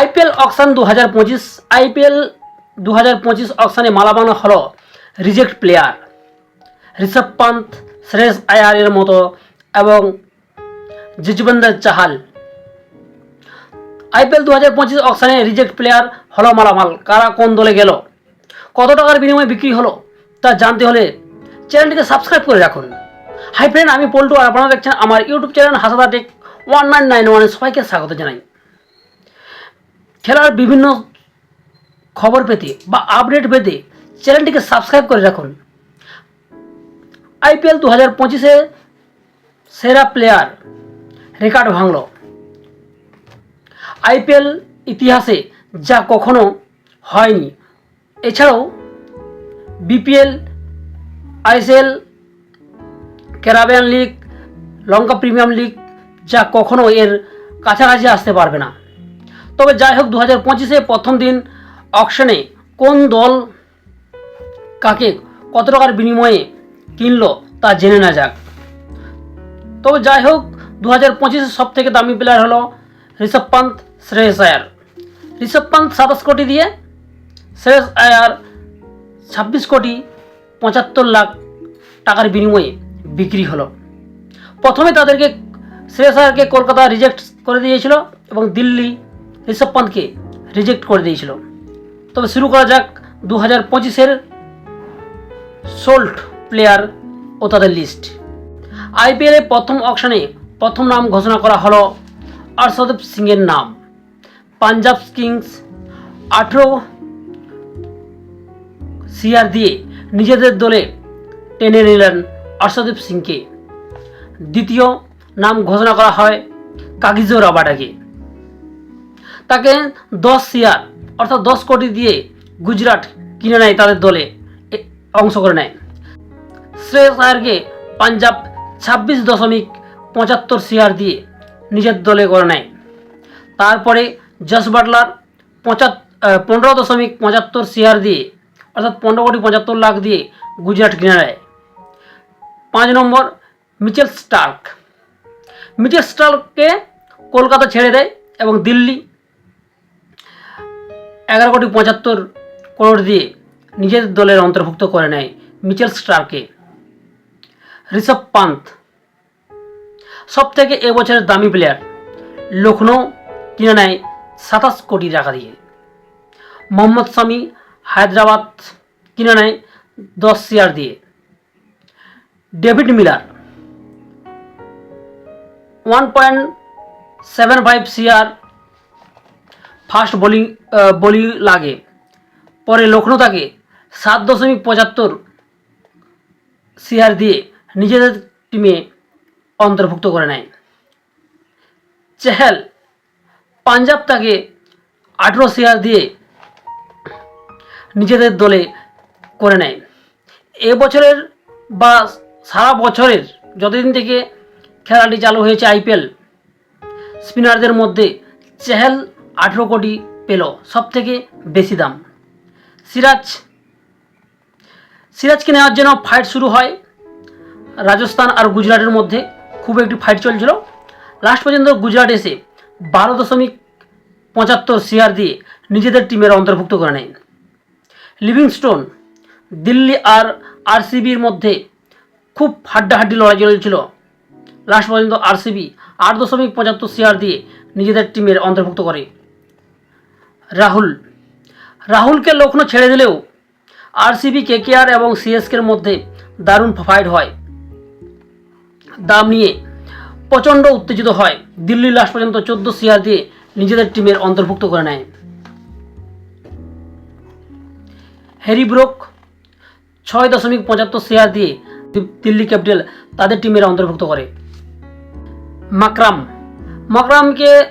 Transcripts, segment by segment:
IPL auction দু হাজার পঁচিশ, আইপিএল দু হাজার পঁচিশ অকশনে মালামানো হলো রিজেক্ট প্লেয়ার। ঋষভ পান্ত শ্রেয়স আয়ারের মতো এবং যজবেন্দ্র চাহাল। আইপিএল দু হাজার পঁচিশ অকশনে রিজেক্ট প্লেয়ার হলো মালামাল। কারা কোন দলে গেল? কত টাকার বিনিময়ে বিক্রি হলো? তা জানতে হলে চ্যানেলটিকে সাবস্ক্রাইব করে রাখুন। হাই ফ্রেন্ড, আমি পল্টু, আর আপনারা দেখছেন আমার YouTube channel Hasda tech one nine nine ওয়ানে সবাইকে স্বাগত জানাই। খেলার বিভিন্ন খবর পেতে বা আপডেট পেতে চ্যানেলটিকে সাবস্ক্রাইব করে রাখুন। আইপিএল দু হাজার পঁচিশে সেরা প্লেয়ার রেকর্ড ভাঙল। আইপিএল ইতিহাসে যা কখনো হয়নি। এছাড়াও BPL ISL Caribbean league, Lanka premium league যা কখনো এর কাছাকাছি আসতে পারবে না। তবে যাই হোক দু হাজার পঁচিশে প্রথম দিন অকশনে কোন দল কাকে কত টাকার বিনিময়ে কিনলো তা জেনে না যাক। তবে যাই হোক দু হাজার পঁচিশে সব থেকে দামি প্লেয়ার হলো ঋষভ পান্ত শ্রেয়স আয়ার। ঋষভ পান্ত সাতাশ কোটি দিয়ে শ্রেয়স আয়ার ছাব্বিশ কোটি পঁচাত্তর লাখ টাকার বিনিময়ে বিক্রি হলো। প্রথমে তাদেরকে শ্রেয়স আয়ারকে কলকাতা রিজেক্ট করে দিয়েছিল এবং দিল্লি ঋষভ পান্তকে রিজেক্ট করে দিয়েছিল। তবে শুরু করা যাক দু হাজার পঁচিশের সোল্ট প্লেয়ার ও তাদের লিস্ট আইপিএলে প্রথম অকশনে প্রথম নাম ঘোষণা করা হলো হর্ষদীপ সিংয়ের নাম। পাঞ্জাব কিংস আঠেরো সিআর দিয়ে নিজেদের দলে টেনে নিলেন হর্ষদীপ সিংকে। দ্বিতীয় নাম ঘোষণা করা হয় কাগিজো রাবাডাকে তাকে দশ সিআর অর্থাৎ দশ কোটি দিয়ে গুজরাট কিনে নেয় তাদের দলে অংশ করে নেয়। শ্রেয়স আয়ারকে পাঞ্জাব ছাব্বিশ দশমিক পঁচাত্তর সিআর দিয়ে নিজের দলে করে নেয়। তারপরে জস বাটলার পঁচাত্তর পনেরো দশমিক পঁচাত্তর সিআর দিয়ে, অর্থাৎ পনেরো কোটি পঁচাত্তর লাখ দিয়ে গুজরাট কিনে নেয়। পাঁচ নম্বর মিচেল স্টার্ক। মিচেল স্টার্ককে কলকাতা ছেড়ে দেয় এবং দিল্লি এগারো কোটি পঁচাত্তর করোড় দিয়ে নিজের দলের অন্তর্ভুক্ত করে নেয় মিচেল স্টারকে। ঋষভ পান্ত সব থেকে এবছরের দামি প্লেয়ার লখনৌ কিনে নেয় সাতাশ কোটি টাকা দিয়ে। মোহাম্মদ শামি হায়দ্রাবাদ কিনে নেয় দশ সিআর দিয়ে। David Miller one point seven five CR first bowling বলি লাগে। পরে লখনৌ তাকে সাত দশমিক পঁচাত্তর সিআর দিয়ে নিজেদের টিমে অন্তর্ভুক্ত করে নেয়। চেহেল পাঞ্জাব তাকে আঠেরো সিআর দিয়ে নিজেদের দলে করে নেয়। এবছরের বা সারা বছরের যতদিন থেকে খেলাটি চালু হয়েছে আইপিএল, স্পিনারদের মধ্যে চেহেল আঠেরো কোটি পেল সব থেকে বেশি দাম। সিরাজ, সিরাজকে নেওয়ার জন্য ফাইট শুরু হয় রাজস্থান আর গুজরাটের মধ্যে। খুব একটি ফাইট চলছিল। লাস্ট পর্যন্ত গুজরাট এসে বারো দশমিক পঁচাত্তর সিআর দিয়ে নিজেদের টিমের অন্তর্ভুক্ত করে নেয়। লিভিংস্টোন দিল্লি আর আরসিবির মধ্যে খুব হাড্ডাহাড্ডি লড়াই চলছিল। লাস্ট পর্যন্ত আরসিবি আট দশমিক পঁচাত্তর সিআর দিয়ে নিজেদের টিমের অন্তর্ভুক্ত করে। রাহুল। রাহুলকে লক্ষ্ণৌ ছেড়ে দিলেও আরসিবি, কেকেআর এবং সিএসকের মধ্যে দারুণ ফাইট হয়। দাম নিয়ে প্রচণ্ড উত্তেজিত হয়। দিল্লি লাস্ট পর্যন্ত চোদ্দ সিআর দিয়ে নিজেদের টিমের অন্তর্ভুক্ত করে নেয়। হ্যারি ব্রোক ছয় দশমিক পঁচাত্তর শেয়ার দিয়ে দিল্লি ক্যাপিটাল তাদের টিমের অন্তর্ভুক্ত করে। মাকরাম। মাকরামকে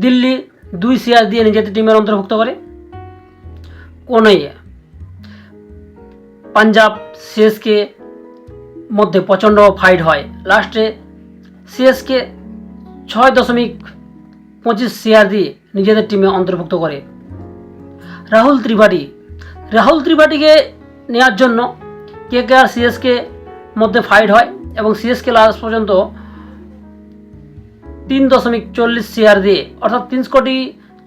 দিল্লি দুই শেয়ার দিয়ে নিজেদের টিমের অন্তর্ভুক্ত করে। কোনইয়া পাঞ্জাব সিএসকে মধ্যে প্রচণ্ড ফাইট হয়। লাস্টে সিএসকে ছয় দশমিক পঁচিশ শেয়ার দিয়ে নিজেদের টিমে অন্তর্ভুক্ত করে। রাহুল ত্রিপাঠী। রাহুল ত্রিপাঠীকে নেওয়ার জন্য কে কে আর সিএসকে মধ্যে ফাইট হয় এবং সিএসকে লাস্ট পর্যন্ত তিন দশমিক চল্লিশ শেয়ার দিয়ে, অর্থাৎ তিন কোটি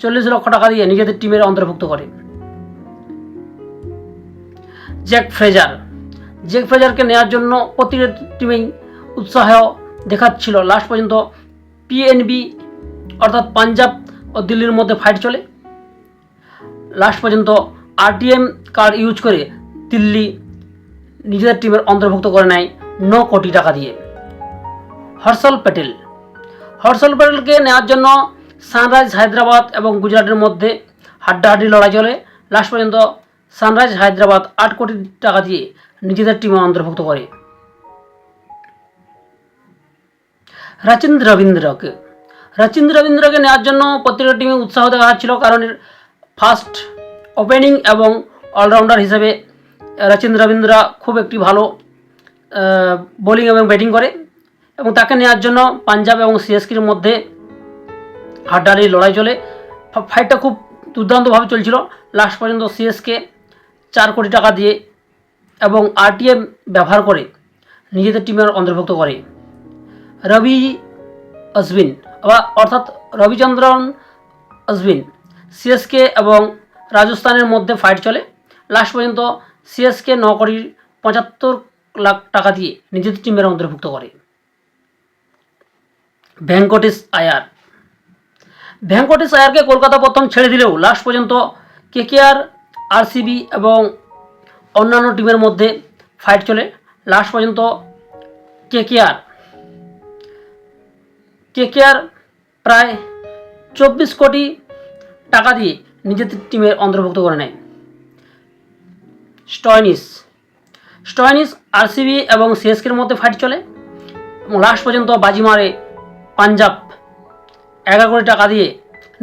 চল্লিশ লক্ষ টাকা দিয়ে নিজেদের টিমের অন্তর্ভুক্ত করে। Jake Fraser. জ্যাক ফ্রেজারকে নেওয়ার জন্য প্রতিটা টিমেই উৎসাহ দেখাচ্ছিল। লাস্ট পর্যন্ত পিএনবি অর্থাৎ পাঞ্জাব ও দিল্লির মধ্যে ফাইট চলে। লাস্ট পর্যন্ত আরটিএম কার্ড ইউজ করে দিল্লি নিজেদের টিমের অন্তর্ভুক্ত করে নেয় ন কোটি টাকা দিয়ে। হর্ষল প্যাটেল। হর্ষল প্যাটেলকে নেওয়ার জন্য সানরাইজ হায়দ্রাবাদ এবং গুজরাটের মধ্যে হাড্ডাহাড্ডি লড়াই চলে। লাস্ট পর্যন্ত সানরাইজ হায়দ্রাবাদ আট কোটি টাকা দিয়ে নিজেদের টিমে অন্তর্ভুক্ত করে। রাচিন্দ্র রবীন্দ্রকে। রাচিন্দ্র রবীন্দ্রকে নেওয়ার জন্য প্রত্যেকটা টিমে উৎসাহ দেখা যাচ্ছিল কারণ ফার্স্ট ওপেনিং এবং অলরাউন্ডার হিসেবে রাচিন্দ্র রবীন্দ্র খুব একটি ভালো বোলিং এবং ব্যাটিং করে। এবং তাকে নেওয়ার জন্য পাঞ্জাব এবং সিএসকির মধ্যে হাড্ডাহাড্ডি লড়াই চলে। ফাইটটা খুব দুর্দান্তভাবে চলছিল। লাস্ট পর্যন্ত সিএসকে চার কোটি টাকা দিয়ে এবং আরটিএম ব্যবহার করে নিজেদের টিমের অন্তর্ভুক্ত করে। রবি বা অর্থাৎ রবিচন্দ্রন অশ্বিন, সিএসকে এবং রাজস্থানের মধ্যে ফাইট চলে। লাস্ট পর্যন্ত সিএসকে ন কোটি পঁচাত্তর লাখ টাকা দিয়ে নিজেদের টিমের অন্তর্ভুক্ত করে। ভেঙ্কটেশ আয়ার। ভেঙ্কটেশ আয়ারকে কলকাতা প্রথম ছেড়ে দিলেও লাস্ট পর্যন্ত কেকেআর, আরসিবি এবং অন্যান্য টিমের মধ্যে ফাইট চলে। লাস্ট পর্যন্ত কেকেআর। কেকেআর প্রায় চব্বিশ কোটি টাকা দিয়ে নিজেদের টিমের অন্তর্ভুক্ত করে নেয়। স্টয়নিস। স্টয়নিস, আরসিবি এবং সিএসকের মধ্যে ফাইট চলে। এবং লাস্ট পর্যন্ত বাজি মারে পাঞ্জাব, এগারো কোটি টাকা দিয়ে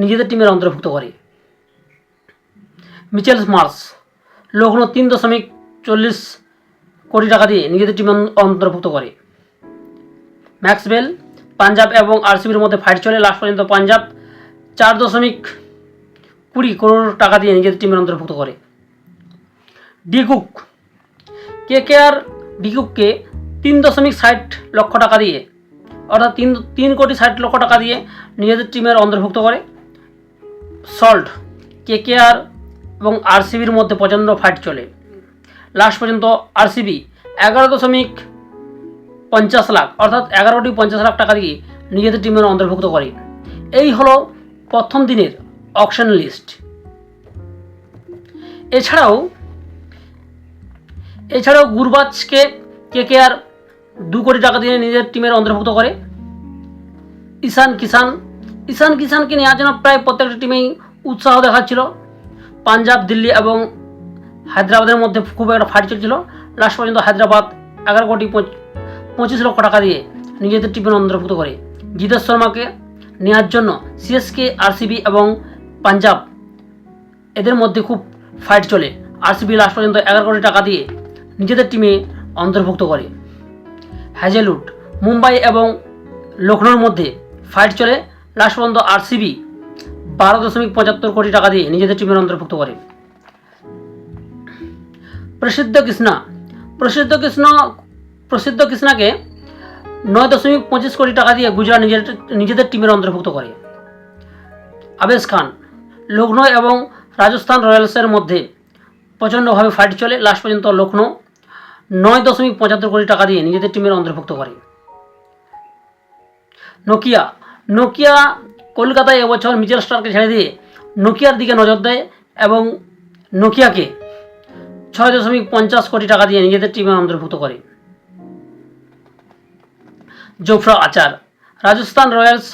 নিজেদের টিমের অন্তর্ভুক্ত করে। মিচেল মার্স লখনৌ তিন দশমিক চল্লিশ কোটি টাকা দিয়ে নিজেদের টিমে অন্তর্ভুক্ত করে। ম্যাক্সবেল পাঞ্জাব এবং আরসিবির মধ্যে ফাইট চলে লাস্ট পর্যন্ত পাঞ্জাব চার দশমিক কুড়ি করোড় টাকা দিয়ে নিজেদের টিমের অন্তর্ভুক্ত করে। ডিকুক কে কে আর ডিকুককে তিন দশমিক ষাট লক্ষ টাকা দিয়ে অর্থাৎ তিন তিন কোটি ষাট লক্ষ টাকা দিয়ে নিজেদের টিমের অন্তর্ভুক্ত করে। সল্ট কে কে আর এবং আরসিবির মধ্যে প্রচণ্ড ফাইট চলে। লাস্ট পর্যন্ত আরসিবি এগারো দশমিক পঞ্চাশ লাখ, অর্থাৎ এগারোটি পঞ্চাশ লাখ টাকা দিয়ে নিজেদের টিমের অন্তর্ভুক্ত করে। এই হলো প্রথম দিনের অকশন লিস্ট এছাড়াও এছাড়াও গুরবাজকে কে কে আর দু কোটি টাকা দিয়ে নিজের টিমের অন্তর্ভুক্ত করে। ঈশান কিষান ঈশান কিষানকে নেওয়ার জন্য প্রায় প্রত্যেকটা টিমেই উৎসাহ দেখাচ্ছিল। পাঞ্জাব, দিল্লি এবং হায়দ্রাবাদের মধ্যে খুব একটা ফাইট চলছিল। লাস্ট পর্যন্ত হায়দ্রাবাদ এগারো কোটি পঁচ- পঁচিশ লক্ষ টাকা দিয়ে নিজেদের টিমের অন্তর্ভুক্ত করে। জিতেশ শর্মাকে নেওয়ার জন্য সিএসকে আরসিবি এবং পাঞ্জাব এদের মধ্যে খুব ফাইট চলে। আরসিবি লাস্ট পর্যন্ত এগারো কোটি টাকা দিয়ে নিজেদের টিমে অন্তর্ভুক্ত করে। হ্যাজেলউড মুম্বাই এবং লখনৌর মধ্যে ফাইট চলে। লাস্ট পর্যন্ত আরসিবি বারো দশমিক পঁচাত্তর কোটি টাকা দিয়ে নিজেদের টিমের অন্তর্ভুক্ত করে। প্রসিদ্ধ কৃষ্ণা, প্রসিদ্ধ কৃষ্ণ, প্রসিদ্ধ কৃষ্ণাকে নয় দশমিক পঁচিশ কোটি টাকা দিয়ে গুজরাট নিজের, নিজেদের টিমের অন্তর্ভুক্ত করে। আবেশ খান লখনৌ এবং রাজস্থান রয়্যালসের মধ্যে প্রচণ্ডভাবে ফাইট চলে। লাস্ট পর্যন্ত লখনৌ নয় দশমিক পঁচাত্তর কোটি টাকা দিয়ে নিজেদের টিমের অন্তর্ভুক্ত করে। নোকিয়া নোকিয়া কলকাতায় এবছর মিচেল স্টারকে ছেড়ে দিয়ে নোকিয়ার দিকে নজর দেয় এবং নোকিয়াকে ছয় দশমিক পঞ্চাশ কোটি টাকা দিয়ে নিজেদের টিমে অন্তর্ভুক্ত করে। জোফরা আচার, রাজস্থান রয়্যালস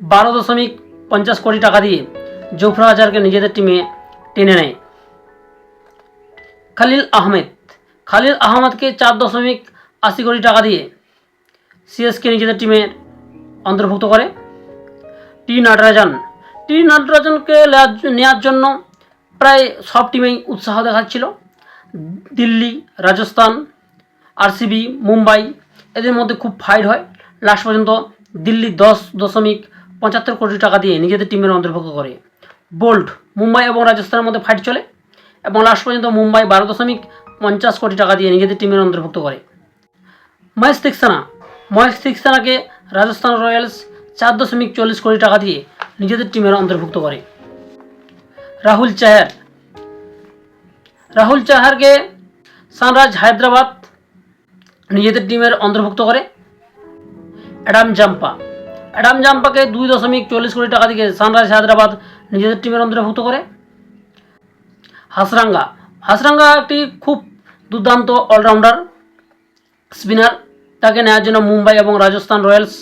বারো দশমিক পঞ্চাশ কোটি টাকা দিয়ে জোফরা আচারকে নিজেদের টিমে টেনে নেয়। খালিল আহমেদ খালিল আহমদকে চার দশমিক আশি কোটি টাকা দিয়ে সিএসকে নিজেদের টিমে অন্তর্ভুক্ত করে। টি নটরাজন। টি নটরাজনকে নেওয়ার জন্য প্রায় সব টিমেই উৎসাহ দেখাচ্ছিল। দিল্লি, রাজস্থান, আরসিবি, মুম্বাই এদের মধ্যে খুব ফাইট হয়। লাস্ট পর্যন্ত দিল্লি দশ দশমিক পঁচাত্তর কোটি টাকা দিয়ে নিজেদের টিমের অন্তর্ভুক্ত করে। বোল্ট মুম্বাই এবং রাজস্থানের মধ্যে ফাইট চলে এবং লাস্ট পর্যন্ত মুম্বাই বারো দশমিক পঞ্চাশ কোটি টাকা দিয়ে নিজেদের টিমের অন্তর্ভুক্ত করে। মহেশ তিক্সানা। মহেশ তিক্সানাকে রাজস্থান রয়্যালস চার দশমিক চল্লিশ কোটি টাকা দিয়ে নিজেদের টিমের অন্তর্ভুক্ত করে। রাহুল চাহার। রাহুল চাহারকে সানরাইজ হায়দ্রাবাদ নিজেদের টিমের অন্তর্ভুক্ত করে। Adam Zampa. অ্যাডাম জাম্পাকে দুই দশমিক চল্লিশ কোটি টাকা দিয়ে সানরাইজ হায়দ্রাবাদ নিজেদের টিমের অন্তর্ভুক্ত করে। হাসরাঙ্গা। হাসরাঙ্গা একটি খুব দুর্দান্ত অলরাউন্ডার, স্পিনার। তাকে নেওয়ার জন্য মুম্বাই এবং রাজস্থান রয়্যালস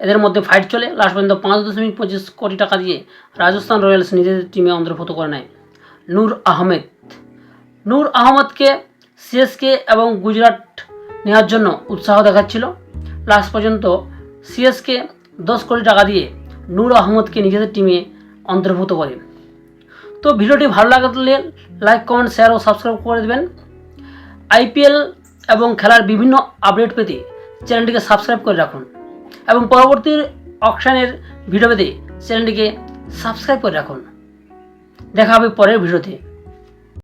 এদের মধ্যে ফাইট চলে। লাস্ট পর্যন্ত পাঁচ দশমিক পঁচিশ কোটি টাকা দিয়ে রাজস্থান রয়্যালস নিজেদের টিমে অন্তর্ভুক্ত করে নেয়। নূর আহমেদ। নূর আহমদকে সিএসকে এবং গুজরাট নেওয়ার জন্য উৎসাহ দেখাচ্ছিল। লাস্ট পর্যন্ত সিএসকে দশ কোটি টাকা দিয়ে নূর আহমদকে নিজেদের টিমে অন্তর্ভুক্ত করে। তো ভিডিওটি ভালো লাগলে লাইক কমেন্ট শেয়ার ও সাবস্ক্রাইব করে দেবেন। আইপিএল এবং খেলার বিভিন্ন আপডেট পেতে চ্যানেলটিকে সাবস্ক্রাইব করে রাখুন এবং পরবর্তী অকশানের ভিডিও পেতে চ্যানেলটিকে সাবস্ক্রাইব করে রাখুন। দেখা হবে পরের ভিডিওতে।